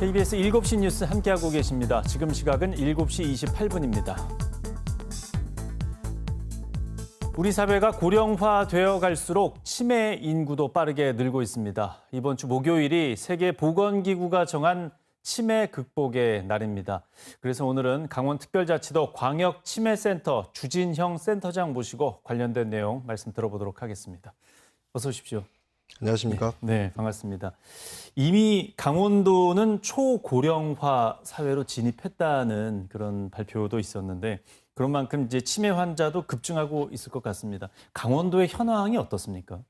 KBS 7시 뉴스 함께하고 계십니다. 지금 시각은 7시 28분입니다. 우리 사회가 고령화되어 갈수록 치매 인구도 빠르게 늘고 있습니다. 이번 주 목요일이 세계보건기구가 정한 치매 극복의 날입니다. 그래서 오늘은 강원특별자치도 광역치매센터 주진형 센터장 모시고 관련된 내용 말씀 들어보도록 하겠습니다. 어서 오십시오. 안녕하십니까? 네, 반갑습니다. 이미 강원도는 초고령화 사회로 진입했다는 그런 발표도 있었는데 그런 만큼 이제 치매 환자도 급증하고 있을 것 같습니다. 강원도의 현황이 어떻습니까?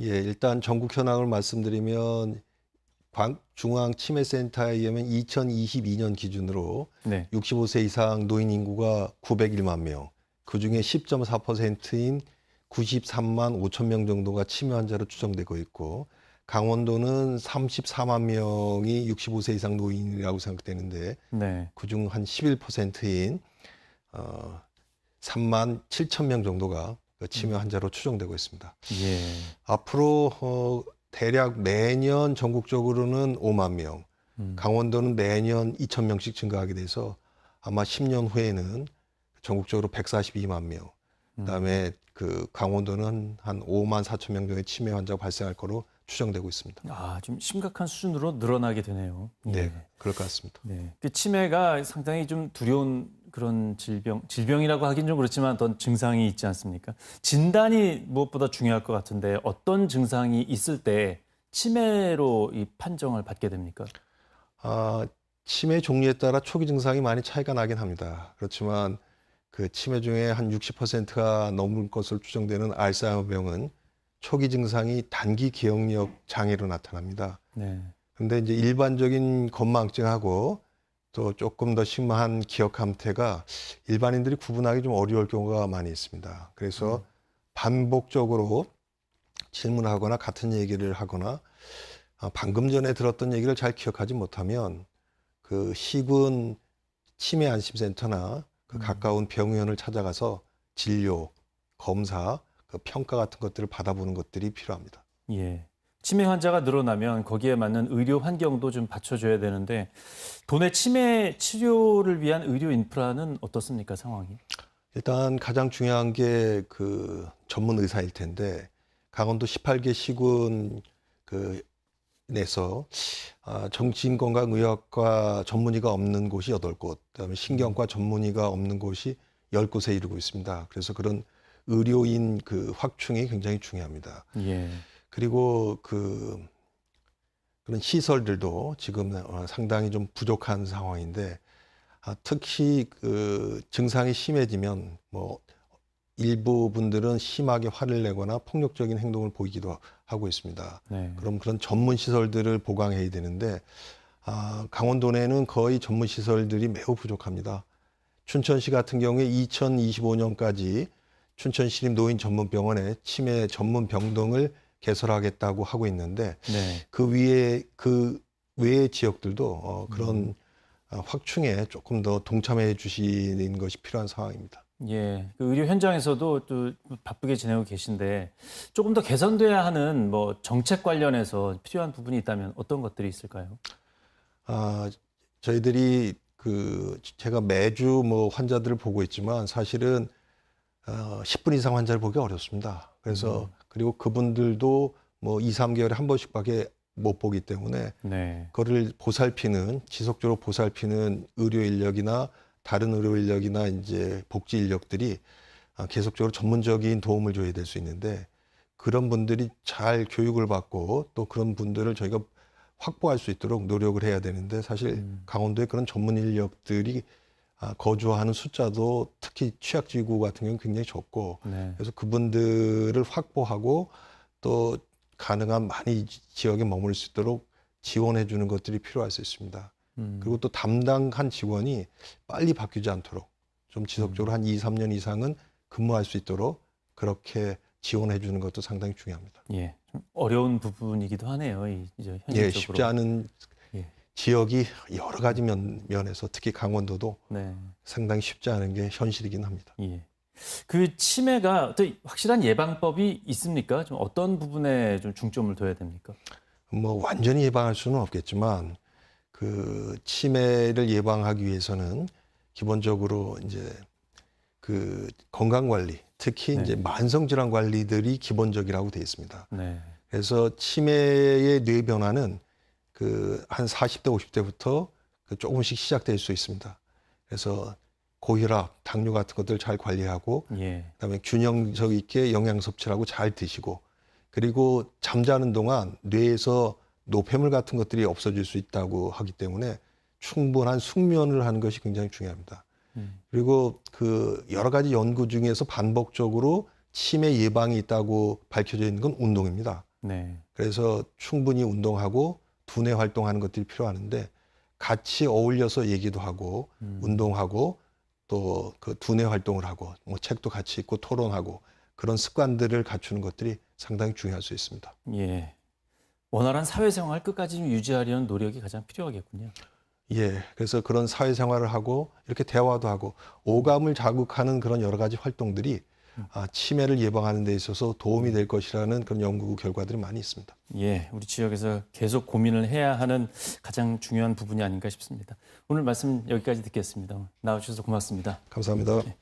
예, 일단 전국 현황을 말씀드리면 광- 중앙치매센터에 의하면 2022년 기준으로 네. 65세 이상 노인 인구가 901만 명, 그 중에 10.4%인 93만 5천 명 정도가 치매 환자로 추정되고 있고 강원도는 34만 명이 65세 이상 노인이라고 생각되는데 네. 그중 한 11%인 어, 3만 7천 명 정도가 그 치매 환자로 추정되고 있습니다. 예. 앞으로 어, 대략 매년 전국적으로는 5만 명, 음. 강원도는 매년 2천 명씩 증가하게 돼서 아마 10년 후에는 전국적으로 142만 명, 음. 그다음에 그 강원도는 한 5만 4천 명 정도의 치매 환자가 발생할 거로 추정되고 있습니다. 아, 좀 심각한 수준으로 늘어나게 되네요. 예. 네, 그럴 것 같습니다. 네. 그 치매가 상당히 좀 두려운 그런 질병, 질병이라고 하긴 좀 그렇지만 어떤 증상이 있지 않습니까? 진단이 무엇보다 중요할 것 같은데 어떤 증상이 있을 때 치매로 이 판정을 받게 됩니까? 아, 치매 종류에 따라 초기 증상이 많이 차이가 나긴 합니다. 그렇지만 그 치매 중에 한 60%가 넘을 것으로 추정되는 알츠하이머병은 초기 증상이 단기 기억력 장애로 나타납니다. 네. 근데 이제 일반적인 건망증하고 또 조금 더 심한 기억 감퇴가 일반인들이 구분하기 좀 어려울 경우가 많이 있습니다. 그래서 반복적으로 질문하거나 같은 얘기를 하거나 아, 방금 전에 들었던 얘기를 잘 기억하지 못하면 그 시군 치매 안심센터나 그 음. 가까운 병원을 찾아가서 진료, 검사, 그 평가 같은 것들을 받아보는 것들이 필요합니다. 예. 치매 환자가 늘어나면 거기에 맞는 의료 환경도 좀 받쳐줘야 되는데 도내 치매 치료를 위한 의료 인프라는 어떻습니까 상황이? 일단 가장 중요한 게 그 전문 의사일 텐데 강원도 18개 시군 그 내서 아, 정신건강의학과 전문의가 없는 곳이 8곳, 그다음에 신경과 전문의가 없는 곳이 10곳에 이르고 있습니다. 그래서 그런 의료인 그 확충이 굉장히 중요합니다. 예. 그리고 그 그런 시설들도 지금 어, 상당히 좀 부족한 상황인데 아, 특히 그 증상이 심해지면 뭐 일부 분들은 심하게 화를 내거나 폭력적인 행동을 보이기도 하고 있습니다. 네. 그럼 그런 전문 시설들을 보강해야 되는데 아, 강원도 내는 거의 전문 시설들이 매우 부족합니다. 춘천시 같은 경우에 2025년까지 춘천시립 노인 전문병원에 치매 전문 병동을 개설하겠다고 하고 있는데 네. 그 위에 그 외의 지역들도 어, 그런 어, 확충에 조금 더 동참해 주시는 것이 필요한 상황입니다. 예, 그 의료 현장에서도 또 바쁘게 지내고 계신데 조금 더 개선돼야 하는 뭐 정책 관련해서 필요한 부분이 있다면 어떤 것들이 있을까요? 아, 저희들이 그 제가 매주 뭐 환자들을 보고 있지만 사실은 어, 10분 이상 환자를 보기 어렵습니다. 그래서 그리고 그분들도 뭐 2, 3개월에 한 번씩밖에 못 보기 때문에 네, 그거를 보살피는 지속적으로 보살피는 의료 인력이나 다른 의료 인력이나 이제 복지 인력들이 아, 계속적으로 전문적인 도움을 줘야 될 수 있는데 그런 분들이 잘 교육을 받고 또 그런 분들을 저희가 확보할 수 있도록 노력을 해야 되는데 사실 음. 강원도에 그런 전문 인력들이 아, 거주하는 숫자도 특히 취약지구 같은 경우는 굉장히 적고 네, 그래서 그분들을 확보하고 또 가능한 많이 지- 지역에 머물 수 있도록 지원해 주는 것들이 필요할 수 있습니다. 음, 그리고 또 담당한 직원이 빨리 바뀌지 않도록 좀 지속적으로 한 2, 3년 이상은 근무할 수 있도록 그렇게 지원해 주는 것도 상당히 중요합니다. 예, 좀 어려운 부분이기도 하네요. 이, 이제 현실적으로. 예, 쉽지 않은 예. 지역이 여러 가지 면, 면에서 특히 강원도도 네, 상당히 쉽지 않은 게 현실이긴 합니다. 예. 그 치매가 어떤 확실한 예방법이 있습니까? 좀 어떤 부분에 좀 중점을 둬야 됩니까? 뭐 완전히 예방할 수는 없겠지만 그그 치매를 예방하기 위해서는 기본적으로 이제 그 건강 관리, 특히 네. 이제 만성 질환 관리들이 기본적이라고 되어 있습니다. 네. 그래서 치매의 뇌 변화는 그 한 40대 50대부터 그 조금씩 시작될 수 있습니다. 그래서 고혈압, 당뇨 같은 것들 잘 관리하고 예. 그다음에 균형적 있게 영양 섭취를 하고 잘 드시고 그리고 잠자는 동안 뇌에서 노폐물 같은 것들이 없어질 수 있다고 하기 때문에 충분한 숙면을 하는 것이 굉장히 중요합니다. 음. 그리고 그 여러 가지 연구 중에서 반복적으로 치매 예방이 있다고 밝혀져 있는 건 운동입니다. 네. 그래서 충분히 운동하고 두뇌 활동하는 것들이 필요하는데 같이 어울려서 얘기도 하고 음. 운동하고 또 그 두뇌 활동을 하고 뭐 책도 같이 읽고 토론하고 그런 습관들을 갖추는 것들이 상당히 중요할 수 있습니다. 예. 원활한 사회생활 끝까지 좀 유지하려는 노력이 가장 필요하겠군요. 예. 그래서 그런 사회생활을 하고 이렇게 대화도 하고 오감을 자극하는 그런 여러 가지 활동들이 아, 치매를 예방하는 데 있어서 도움이 될 것이라는 그런 연구 결과들이 많이 있습니다. 예, 우리 지역에서 계속 고민을 해야 하는 가장 중요한 부분이 아닌가 싶습니다. 오늘 말씀 여기까지 듣겠습니다. 나와주셔서 고맙습니다. 감사합니다. 네.